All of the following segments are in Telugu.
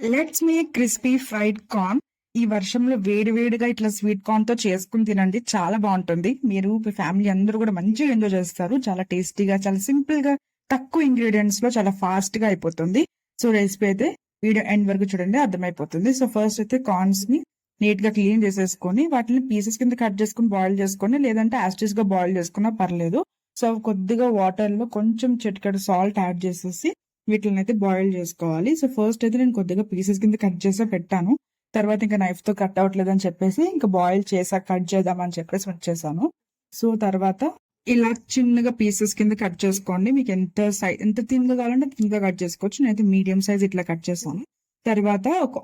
Let's make crispy fried corn ఈ వర్షంలో వేడి వేడిగా ఇట్లా స్వీట్ కార్న్తో చేసుకుని తినండి. చాలా బాగుంటుంది. మీరు మీ ఫ్యామిలీ అందరూ కూడా మంచిగా ఎంజాయ్ చేస్తారు. చాలా టేస్టీగా చాలా సింపుల్గా తక్కువ ఇంగ్రీడియంట్స్లో చాలా ఫాస్ట్గా అయిపోతుంది. సో రెసిపీ అయితే వీడియో ఎండ్ వరకు చూడండి అర్థమైపోతుంది. సో ఫస్ట్ అయితే కార్న్స్ని నీట్గా క్లీన్ చేసేసుకొని వాటిని పీసెస్ కింద కట్ చేసుకుని బాయిల్ చేసుకొని లేదంటే యాస్టిస్గా బాయిల్ చేసుకున్నా పర్లేదు. సో కొద్దిగా వాటర్లో కొంచెం చిటికెడు సాల్ట్ యాడ్ చేసేసి వీటిని అయితే బాయిల్ చేసుకోవాలి. సో ఫస్ట్ అయితే నేను కొద్దిగా పీసెస్ కింద కట్ చేసే పెట్టాను. తర్వాత ఇంకా నైఫ్తో కట్ అవ్వట్లేదు అని చెప్పేసి ఇంకా బాయిల్ చేసా కట్ చేద్దామని చెప్పేసి వచ్చేసాను. సో తర్వాత ఇలా చిన్నగా పీసెస్ కింద కట్ చేసుకోండి. మీకు ఎంత సైజ్ ఎంత తిన్గా కావాలంటే తిన్గా కట్ చేసుకోవచ్చు. నేనైతే మీడియం సైజ్ ఇట్లా కట్ చేస్తాను తర్వాత ఒక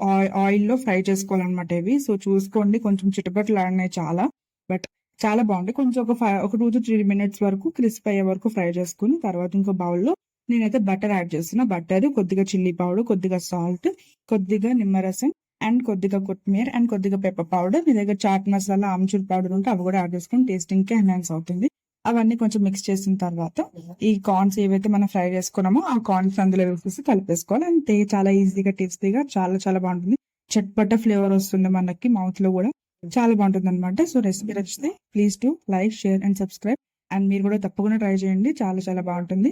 ఆయిల్లో ఫ్రై చేసుకోవాలన్నమాట ఇవి. సో చూసుకోండి. కొంచెం చిటపట్లు ఆడినాయి చాలా. బట్ చాలా బాగుంది కొంచెం ఒక ఫైవ్ ఒక టూ టు త్రీ మినిట్స్ వరకు క్రిస్ప్ అయ్యే వరకు ఫ్రై చేసుకుని తర్వాత ఇంకో బౌల్లో నేనైతే బటర్ యాడ్ చేస్తున్నా. బటర్ కొద్దిగా చిల్లీ పౌడర్ కొద్దిగా సాల్ట్ కొద్దిగా నిమ్మరసం అండ్ కొద్దిగా కొత్తిమీర అండ్ కొద్దిగా పెప్పర్ పౌడర్. మీ దగ్గర చాట్ మసాలా ఆమ్చూర్ పౌడర్ ఉంటే అవి కూడా యాడ్ చేసుకుని టేస్టింగ్కి ఎన్హాన్స్ అవుతుంది. అవన్నీ కొంచెం మిక్స్ చేసిన తర్వాత ఈ కార్న్స్ ఏవైతే మనం ఫ్రై చేసుకున్నామో ఆ కార్న్స్ అందులో వేసేసి కలిపేసుకోవాలి. తే చాలా ఈజీగా టేస్టీగా చాలా చాలా బాగుంటుంది. చట్పట్ట ఫ్లేవర్ వస్తుంది మనకి మౌత్లో కూడా. చాలా బాగుంటుంది అనమాట సో రెసిపీ నచ్చితే please to like share and subscribe. And మీరు కూడా తప్పకుండా ట్రై చేయండి. చాలా చాలా బాగుంటుంది.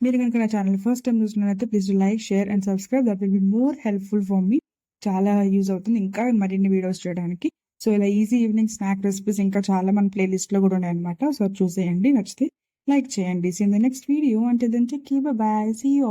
మీరు కనుక నా ఛానల్ ఫస్ట్ టైం చూసినట్లయితే please like share and subscribe that will be more helpful for me చాలా యూజ్ అవుతుంది. ఇంకా మరిన్ని వీడియోస్ చేయడానికి సో ఇలా ఈజీ ఈవినింగ్ స్నాక్ రెసిపీస్ ఇంకా చాలా మన ప్లేలిస్ట్లో కూడా ఉన్నాయన్నమాట. సో చూసేయండి. నచ్చితే లైక్ చేయండి. సీ ద నెక్స్ట్ వీడియో అంటే then check bye see you